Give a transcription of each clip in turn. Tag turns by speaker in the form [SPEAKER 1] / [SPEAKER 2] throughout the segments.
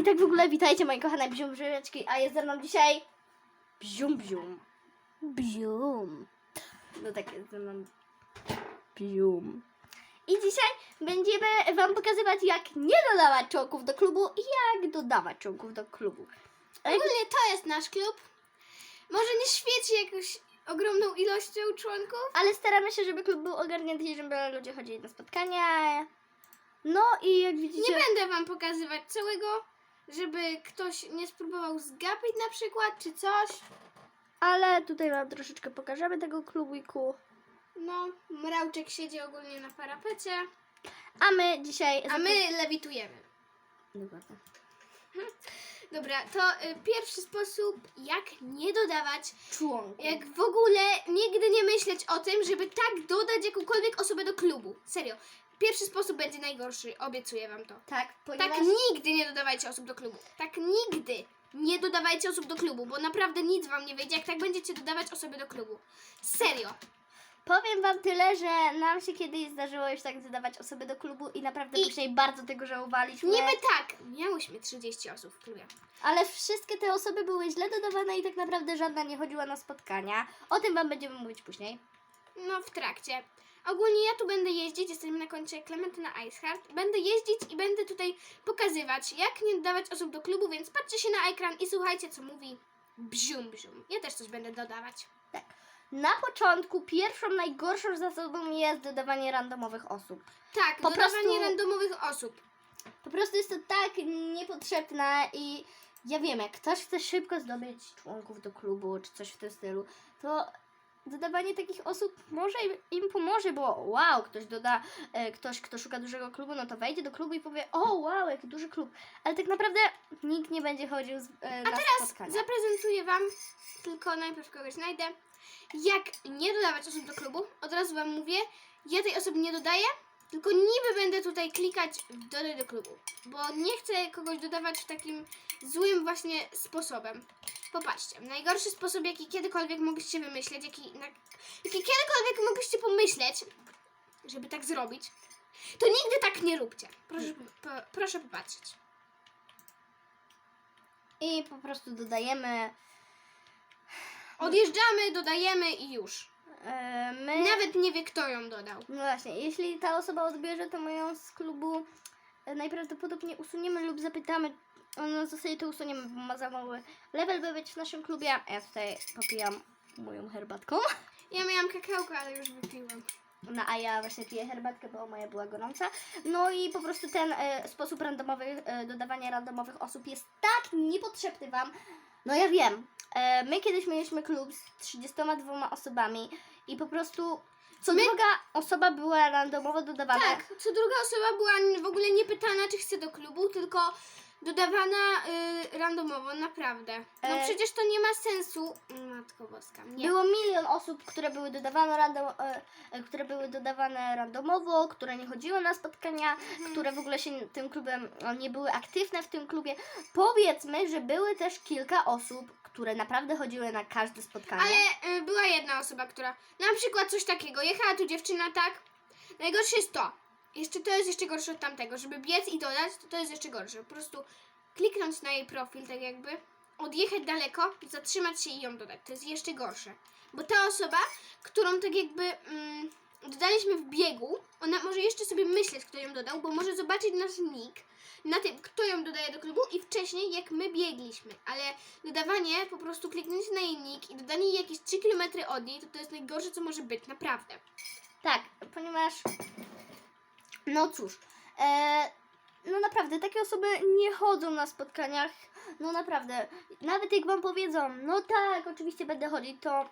[SPEAKER 1] I tak w ogóle witajcie moje kochane bzium bziomeczki, a jest ze mną dzisiaj bzium bzium. Bzium. No tak jest ze mną bzium. I dzisiaj będziemy wam pokazywać jak nie dodawać członków do klubu i jak dodawać członków do klubu.
[SPEAKER 2] Ogólnie to jest nasz klub. Może nie świeci jakąś ogromną ilością członków.
[SPEAKER 1] Ale staramy się, żeby klub był ogarnięty i żeby ludzie chodzili na spotkania. No i jak widzicie...
[SPEAKER 2] Nie będę wam pokazywać całego, żeby ktoś nie spróbował zgapić na przykład, czy coś.
[SPEAKER 1] Ale tutaj wam troszeczkę pokażemy tego klubiku.
[SPEAKER 2] No, Mrałczek siedzi ogólnie na parapecie,
[SPEAKER 1] A my dzisiaj...
[SPEAKER 2] a my lewitujemy.
[SPEAKER 1] Dokładnie.
[SPEAKER 2] Dobra, to y, pierwszy sposób, jak nie dodawać,
[SPEAKER 1] Członków.
[SPEAKER 2] jak w ogóle nigdy nie myśleć o tym, żeby tak dodać jakąkolwiek osobę do klubu. Serio. Pierwszy sposób będzie najgorszy, obiecuję wam to.
[SPEAKER 1] Tak, ponieważ...
[SPEAKER 2] Tak nigdy nie dodawajcie osób do klubu. Tak nigdy nie dodawajcie osób do klubu, bo naprawdę nic wam nie wyjdzie, jak tak będziecie dodawać osoby do klubu. Serio.
[SPEAKER 1] Powiem wam tyle, że nam się kiedyś zdarzyło już tak dodawać osoby do klubu i naprawdę
[SPEAKER 2] I-
[SPEAKER 1] później bardzo tego żałowaliśmy.
[SPEAKER 2] Niby tak, miałyśmy 30 osób w klubie.
[SPEAKER 1] Ale wszystkie te osoby były źle dodawane i tak naprawdę żadna nie chodziła na spotkania. O tym wam będziemy mówić później.
[SPEAKER 2] No, w trakcie. Ogólnie ja tu będę jeździć, jesteśmy na koncie Clementyna Iceheart. Będę jeździć i będę tutaj pokazywać, jak nie dodawać osób do klubu, więc patrzcie się na ekran i słuchajcie, co mówi bzium bzium. Ja też coś będę dodawać.
[SPEAKER 1] Na początku pierwszą najgorszą zasadą jest dodawanie randomowych osób.
[SPEAKER 2] Tak,
[SPEAKER 1] Po
[SPEAKER 2] dodawanie
[SPEAKER 1] prostu-
[SPEAKER 2] randomowych osób.
[SPEAKER 1] Po prostu jest to tak niepotrzebne i ja wiem, jak ktoś chce szybko zdobyć członków do klubu czy coś w tym stylu, to dodawanie takich osób może im- im pomoże, bo wow, ktoś doda, e, ktoś, kto szuka dużego klubu, no to wejdzie do klubu i powie, o wow, jaki duży klub. Ale tak naprawdę nikt nie będzie chodził z, e, na spotkania.
[SPEAKER 2] Zaprezentuję Wam, tylko najpierw kogoś znajdę, jak nie dodawać osób do klubu. Od razu Wam mówię, ja tej osoby nie dodaję, tylko niby będę tutaj klikać w dodaj do klubu, bo nie chcę kogoś dodawać w takim złym właśnie sposobem. Popatrzcie, najgorszy sposób, jaki kiedykolwiek mogliście wymyśleć, jaki, na, jaki kiedykolwiek mogliście pomyśleć, żeby tak zrobić, to nigdy tak nie róbcie. Proszę, po, proszę popatrzeć.
[SPEAKER 1] I po prostu dodajemy
[SPEAKER 2] Odjeżdżamy, dodajemy i już.
[SPEAKER 1] e, my...
[SPEAKER 2] Nawet nie wie, kto ją dodał.
[SPEAKER 1] No właśnie, jeśli ta osoba odbierze, to my ją z klubu e, najprawdopodobniej usuniemy lub zapytamy. No w zasadzie to usuniemy, bo ma za mały level, by być w naszym klubie. A ja tutaj popijam moją herbatką.
[SPEAKER 2] Ja miałam kakałko, ale już wypiłam.
[SPEAKER 1] No a ja właśnie piję herbatkę, bo moja była gorąca. No i po prostu ten e, sposób randomowy, e, dodawania randomowych osób jest tak niepotrzebny Wam. No ja wiem. E, my kiedyś mieliśmy klub z 32 osobami i po prostu co
[SPEAKER 2] My-
[SPEAKER 1] druga osoba była randomowo dodawana.
[SPEAKER 2] Tak, co druga osoba była w ogóle nie pytana, czy chce do klubu, tylko dodawana y, randomowo, naprawdę. No
[SPEAKER 1] E.
[SPEAKER 2] przecież to nie ma sensu. Matko Boska, nie.
[SPEAKER 1] Było milion osób, które były dodawane, random, e, e, które były dodawane randomowo, które nie chodziły na spotkania,
[SPEAKER 2] Mhm.
[SPEAKER 1] które w ogóle się tym klubem e, nie były aktywne w tym klubie. Powiedzmy, że były też kilka osób, które naprawdę chodziły na każde spotkanie.
[SPEAKER 2] Ale y, była jedna osoba, która na przykład coś takiego, jechała tu dziewczyna tak. Najgorsze jest to. Jeszcze to jest jeszcze gorsze od tamtego, żeby biec i dodać, to to jest jeszcze gorsze. Po prostu kliknąć na jej profil, tak jakby, odjechać daleko, zatrzymać się i ją dodać. To jest jeszcze gorsze. Bo ta osoba, którą tak jakby mm, dodaliśmy w biegu, ona może jeszcze sobie myśleć, kto ją dodał, bo może zobaczyć nasz nick na tym, kto ją dodaje do klubu i wcześniej, jak my biegliśmy. Ale dodawanie, po prostu kliknięcie na jej nick i dodanie jakieś 3 km od niej, to to jest najgorsze, co może być, naprawdę.
[SPEAKER 1] Tak, ponieważ. No cóż. E, no naprawdę, takie osoby nie chodzą na spotkaniach. No naprawdę. Nawet jak wam powiedzą, no tak, oczywiście będę chodzić, to.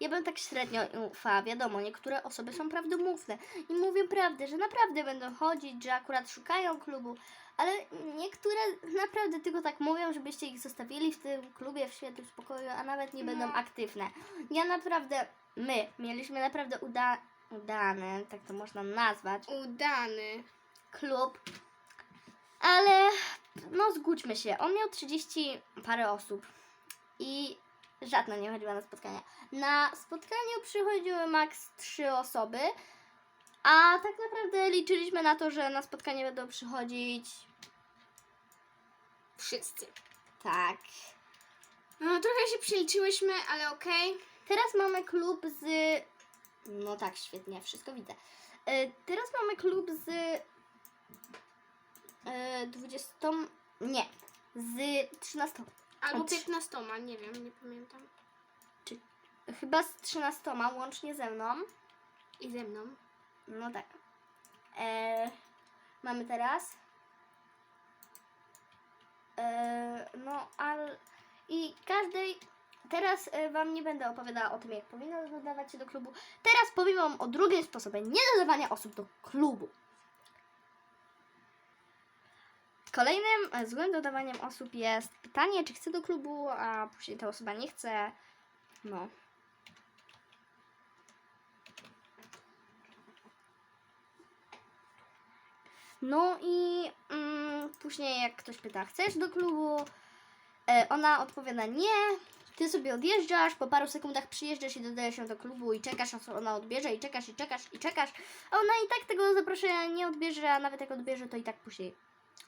[SPEAKER 1] Ja bym tak średnio ufała. Wiadomo, niektóre osoby są prawdomówne i mówią prawdę, że naprawdę będą chodzić, że akurat szukają klubu, ale niektóre naprawdę tylko tak mówią, żebyście ich zostawili w tym klubie w świętym spokoju, a nawet nie będą
[SPEAKER 2] No.
[SPEAKER 1] aktywne. Ja naprawdę, my mieliśmy naprawdę uda udany, tak to można nazwać,
[SPEAKER 2] Udany.
[SPEAKER 1] klub, ale no zgódźmy się, on miał 30 parę osób i żadna nie chodziła na spotkania. Na spotkaniu przychodziły maks 3 osoby, a tak naprawdę liczyliśmy na to, że na spotkanie będą przychodzić
[SPEAKER 2] wszyscy.
[SPEAKER 1] Tak.
[SPEAKER 2] No, trochę się przeliczyłyśmy, ale okej.
[SPEAKER 1] Teraz mamy klub z. No tak, świetnie, wszystko widzę. E, Teraz mamy klub z. e, 20. Nie, z 13.
[SPEAKER 2] Albo
[SPEAKER 1] Od-
[SPEAKER 2] 15, nie wiem, nie pamiętam.
[SPEAKER 1] Chyba z 13 łącznie ze mną.
[SPEAKER 2] I ze mną.
[SPEAKER 1] No tak. E, mamy teraz. E, no, ale. I każdej. Teraz e, Wam nie będę opowiadała o tym, jak powinno dodawać się do klubu. Teraz powiem Wam o drugim sposobie niedodawania osób do klubu. Kolejnym e, złym dodawaniem osób jest pytanie, czy chce do klubu, a później ta osoba nie chce. No. No i mm, później jak ktoś pyta, chcesz do klubu? E, ona odpowiada nie. Ty sobie odjeżdżasz, po paru sekundach przyjeżdżasz i dodajesz ją do klubu i czekasz, aż ona odbierze i czekasz, i czekasz, i czekasz. A ona i tak tego zaproszenia nie odbierze, a nawet jak odbierze, to i tak później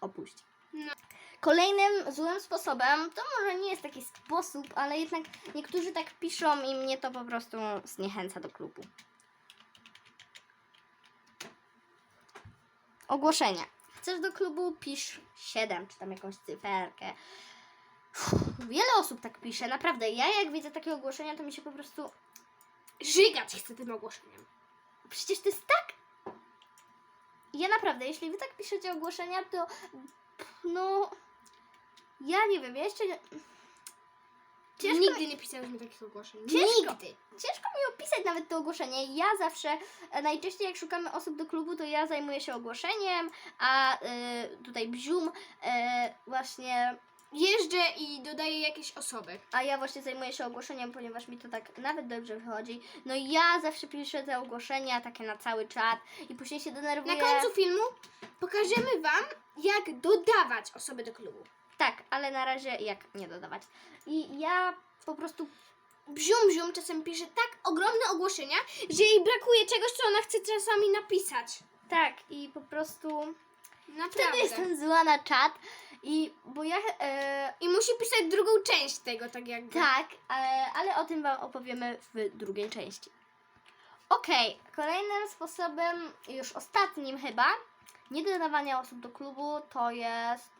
[SPEAKER 1] opuści.
[SPEAKER 2] No.
[SPEAKER 1] Kolejnym złym sposobem, to może nie jest taki sposób, ale jednak niektórzy tak piszą i mnie to po prostu zniechęca do klubu. Ogłoszenia. Chcesz do klubu? Pisz 7, czy tam jakąś cyferkę. Wiele osób tak pisze, naprawdę. Ja jak widzę takie ogłoszenia, to mi się po prostu.
[SPEAKER 2] Żygać chcę tym ogłoszeniem.
[SPEAKER 1] Przecież to jest tak. Ja naprawdę, jeśli wy tak piszecie ogłoszenia, to. No. Ja nie wiem, ja jeszcze. nie- Ciężko,
[SPEAKER 2] Nigdy nie pisałyśmy takich ogłoszeń.
[SPEAKER 1] Ciężko.
[SPEAKER 2] Nigdy.
[SPEAKER 1] ciężko mi opisać nawet to ogłoszenie. Ja zawsze, e, najczęściej jak szukamy osób do klubu, to ja zajmuję się ogłoszeniem, a e, tutaj Bzium e, właśnie
[SPEAKER 2] Jeżdżę i dodaję jakieś osoby.
[SPEAKER 1] A ja właśnie zajmuję się ogłoszeniem, ponieważ mi to tak nawet dobrze wychodzi. No i ja zawsze piszę te ogłoszenia takie na cały czat i później się denerwuję.
[SPEAKER 2] Na końcu filmu pokażemy Wam, jak dodawać osoby do klubu.
[SPEAKER 1] Tak, ale na razie jak nie dodawać. I ja po prostu
[SPEAKER 2] Bzium Bzium czasem pisze tak ogromne ogłoszenia, że jej brakuje czegoś, co ona chce czasami napisać.
[SPEAKER 1] tak i po prostu wtedy
[SPEAKER 2] Naprawdę.
[SPEAKER 1] jestem zła na czat i bo ja e,
[SPEAKER 2] I musi pisać drugą część tego, tak jakby.
[SPEAKER 1] tak, e, ale o tym wam opowiemy w drugiej części. Okej, kolejnym sposobem, już ostatnim chyba, nie dodawania osób do klubu to jest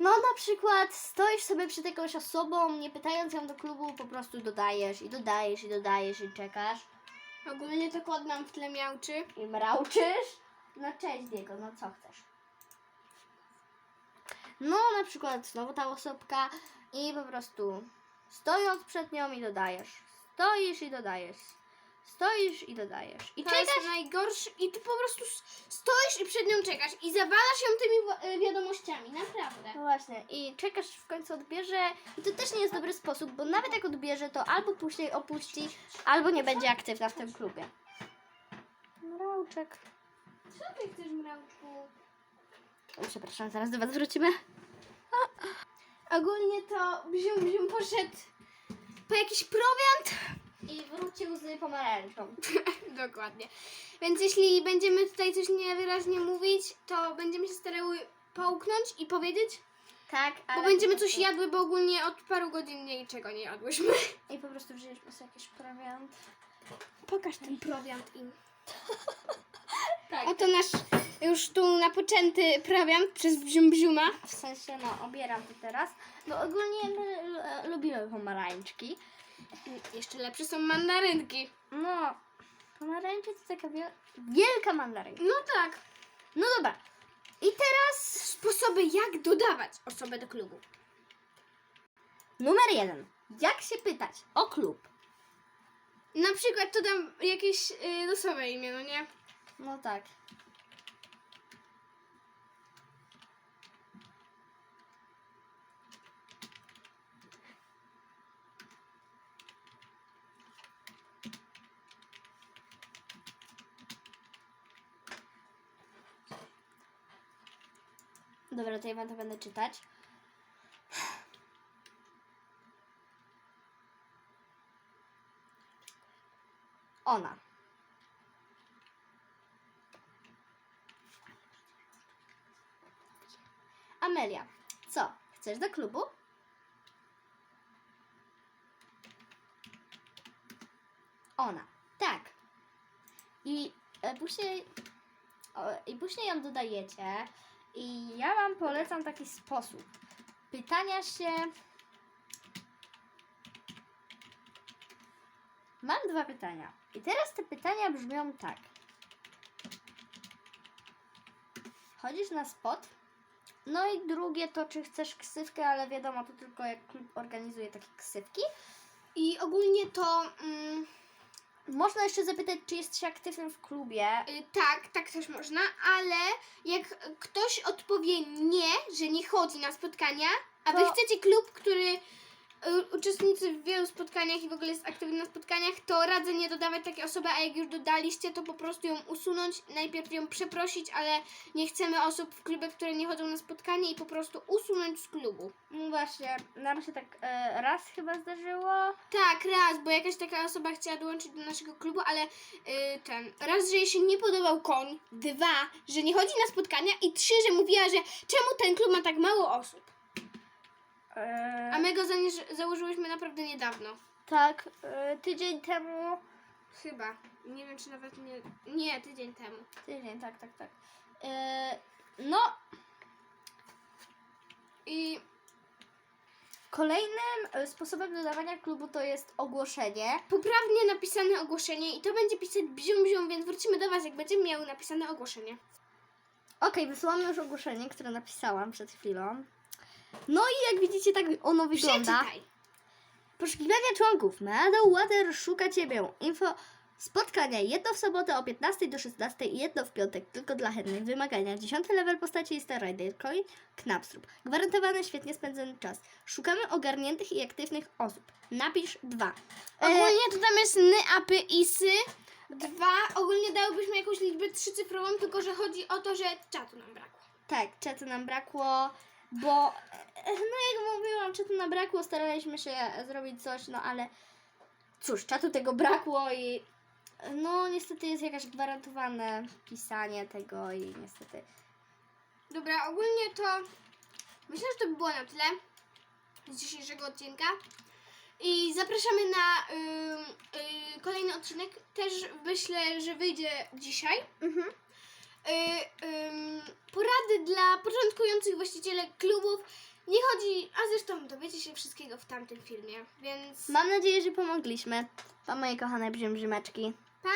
[SPEAKER 1] no na przykład stoisz sobie przed jakąś osobą, nie pytając ją do klubu, po prostu dodajesz i dodajesz i dodajesz i czekasz
[SPEAKER 2] Ogólnie to kod nam w tle miałczy.
[SPEAKER 1] i mrauczysz. No cześć Diego, no co chcesz? No na przykład znowu ta osobka i po prostu stojąc przed nią i dodajesz. Stoisz i dodajesz. Stoisz i dodajesz. I
[SPEAKER 2] To
[SPEAKER 1] czekasz.
[SPEAKER 2] jest najgorszy. I ty po prostu stoisz i przed nią czekasz i zawalasz ją tymi e, wiadomościami, naprawdę.
[SPEAKER 1] No właśnie, i czekasz w końcu odbierze. I to też nie jest dobry sposób, bo nawet jak odbierze, to albo później opuści, albo nie będzie aktywna w tym klubie. Mrauczek.
[SPEAKER 2] Co ty chcesz, Mrałczku?
[SPEAKER 1] Przepraszam, zaraz do was wrócimy.
[SPEAKER 2] Ogólnie to Bzium Bzium poszedł po jakiś prowiant.
[SPEAKER 1] I wrócił z pomarańczą.
[SPEAKER 2] Dokładnie. Więc jeśli będziemy tutaj coś niewyraźnie mówić, to będziemy się starały połknąć i powiedzieć,
[SPEAKER 1] Tak, ale...
[SPEAKER 2] bo będziemy coś jadły, bo ogólnie od paru godzin niczego nie jadłyśmy.
[SPEAKER 1] I po prostu wzięliśmy sobie jakiś prowiant.
[SPEAKER 2] Pokaż ten prowiant im.
[SPEAKER 1] Tak.
[SPEAKER 2] Oto nasz już tu napoczęty prowiant przez Bzium Bziuma.
[SPEAKER 1] W sensie, no, obieram to teraz. Bo ogólnie my e, lubimy pomarańczki.
[SPEAKER 2] Jeszcze lepsze są mandarynki.
[SPEAKER 1] No, pomarańcze to taka wiel... wielka mandarynka.
[SPEAKER 2] No tak.
[SPEAKER 1] No dobra. I teraz
[SPEAKER 2] Sposoby jak dodawać osobę do klubu.
[SPEAKER 1] numer jeden. Jak się pytać o klub?
[SPEAKER 2] Na przykład to dam jakieś y, losowe imię, no nie?
[SPEAKER 1] No tak. Dobra, to ja wam to będę czytać. Ona. Amelia, Co? Chcesz do klubu? Ona. Tak. I e, później o, i później ją dodajecie i ja wam polecam taki sposób pytania się Mam dwa pytania. I teraz te pytania brzmią tak. Chodzisz na spot? No i drugie to, czy chcesz ksywkę, ale wiadomo, to tylko jak klub organizuje takie ksywki.
[SPEAKER 2] I ogólnie to mm,
[SPEAKER 1] Można jeszcze zapytać, czy jesteś aktywnym w klubie.
[SPEAKER 2] y, tak, tak też można, ale jak ktoś odpowie nie, że nie chodzi na spotkania, a wy
[SPEAKER 1] To-
[SPEAKER 2] chcecie klub, który y, uczestniczy w wielu spotkaniach i w ogóle jest aktywny na spotkaniach, to radzę nie dodawać takiej osoby, a jak już dodaliście, to po prostu ją usunąć, najpierw ją przeprosić, ale nie chcemy osób w klubie, które nie chodzą na spotkanie i po prostu usunąć z klubu.
[SPEAKER 1] No właśnie, nam się tak e, raz chyba zdarzyło.
[SPEAKER 2] Tak, raz, bo jakaś taka osoba chciała dołączyć do naszego klubu, ale y, ten, raz, że jej się nie podobał koń, dwa, że nie chodzi na spotkania i trzy, że mówiła, że czemu ten klub ma tak mało osób.
[SPEAKER 1] E,
[SPEAKER 2] A my go założyłyśmy naprawdę niedawno.
[SPEAKER 1] Tak, e, tydzień temu.
[SPEAKER 2] Chyba. Nie wiem, czy nawet nie... Nie, tydzień temu.
[SPEAKER 1] Tydzień, tak, tak, tak. E, no,
[SPEAKER 2] I
[SPEAKER 1] kolejnym e, sposobem dodawania klubu to jest ogłoszenie.
[SPEAKER 2] poprawnie napisane ogłoszenie i to będzie pisać bzium bzium, więc wrócimy do Was, jak będziemy miały napisane ogłoszenie.
[SPEAKER 1] Okej, wysłałam już ogłoszenie, które napisałam przed chwilą. No i jak widzicie, tak ono wygląda.
[SPEAKER 2] Przeczytaj.
[SPEAKER 1] Poszukiwania członków. Meadow Water szuka Ciebie. Info spotkania. Jedno w sobotę o 15 do 16 i jedno w piątek. Tylko dla chętnych. Wymagania. 10 level postaci i Star Rider Coin. Knapstrup. Gwarantowany świetnie spędzony czas. Szukamy ogarniętych i aktywnych osób. Napisz dwa. E,
[SPEAKER 2] Ogólnie to tam jest ny, apy, isy. Dwa, ogólnie dałybyśmy jakąś liczbę trzycyfrową, tylko że chodzi o to, że czatu nam brakło.
[SPEAKER 1] tak, czatu nam brakło, bo e, no jak mówiłam, czatu nam brakło, staraliśmy się zrobić coś, no ale cóż, czatu tego brakło i no niestety jest jakaś gwarantowane pisanie tego i niestety
[SPEAKER 2] Dobra, ogólnie to myślę, że to by było na tyle z dzisiejszego odcinka. I zapraszamy na y, kolejny odcinek. Też myślę, że wyjdzie dzisiaj.
[SPEAKER 1] mhm.
[SPEAKER 2] Y, porady dla początkujących właścicieli klubów. Nie chodzi, a zresztą dowiecie się wszystkiego w tamtym filmie, więc
[SPEAKER 1] mam nadzieję, że pomogliśmy. Pa moje kochane brzymżymeczki.
[SPEAKER 2] pa!